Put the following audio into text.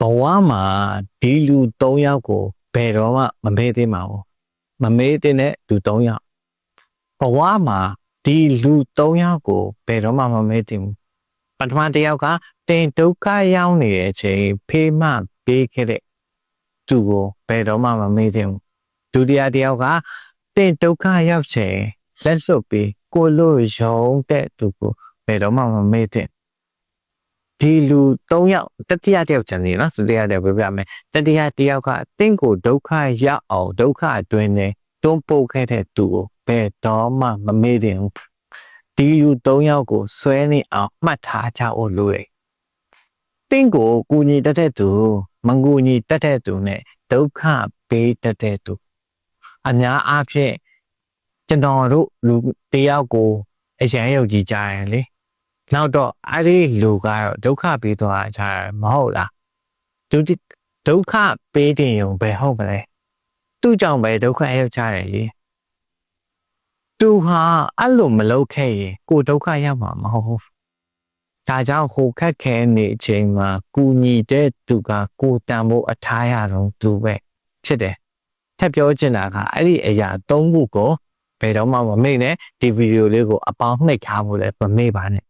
ဘဝမှာဒီလူ၃ယောက်ကိုဘယ်တော့မှမမေ့သေးပါဘူးမမေ့သေးတဲ့လူ၃ယောက်ဘဝမှာဒီလူ၃ယောက်ကိုဘယ်တော့မှမမေ့သေးဘူးပထမတစ်ယောက်ကတင်ဒုက္ခရောက်နေတဲ့အချိန်ဖေးမှပေးခဲ့တဲ့သူကိုဘယ်တော့မှမမေ့သေးဘူးဒုတိယတစ်ယောက်ကတင်ဒုက္ခရောက်ချိန်လက်လွတ်ပြီးကိုလို့ရုံတဲ့သူကိုဘယ်တော့မှမမေ့သေး ဒီလူ၃ယောက်တတိယတစ်ယောက်ကျန်နေနော်တတိယတစ်ယောက်ပြပြမယ်တတိယတစ်ယောက်ကတင့်ကိုဒုက္ခရောက်အောင်ဒုက္ခအတွင်းနဲ့တွန်းပို့ခဲ့တဲ့သူကိုဘယ်တော့မှမမေ့တင်ဘူးဒီလူ၃ယောက်ကိုဆွဲနေအောင်မှတ်ထားကြဖို့လိုတယ်တင့်ကိုကူညီတတ်တဲ့သူမကူညီတတ်တဲ့သူနဲ့ဒုက္ခပေးတတ်တဲ့သူအများအားဖြင့်ကျွန်တော်တို့လူတစ်ယောက်ကိုအရင်ယုံကြည်ကြရင်လေ နောက်တော့အဲ့ဒီလူကတော့ဒုက္ခပေးသွားကြတယ်မဟုတ်လားဒုတိဒုက္ခပေးတင်ရုံပဲဟုတ်မလဲသူ့ကြောင့်ပဲဒုက္ခရောက်ကြတယ်လေသူဟာအဲ့လိုမလုပ်ခဲ့ရင်ကိုယ်ဒုက္ခရောက်မှာမဟုတ်ဘူးဒါကြောင့်ဟိုခက်ခဲနေအချိန်မှာကူညီတဲ့သူကကိုယ်တန်ဖို့အထားရတော့သူပဲဖြစ်တယ်ထပ်ပြောချင်တာကအဲ့ဒီအရာ၃ခုကိုဘယ်တော့မှမမေ့နဲ့ဒီဗီဒီယိုလေးကိုအပေါင်းနှိပ်ထားဖို့လည်းမမေ့ပါနဲ့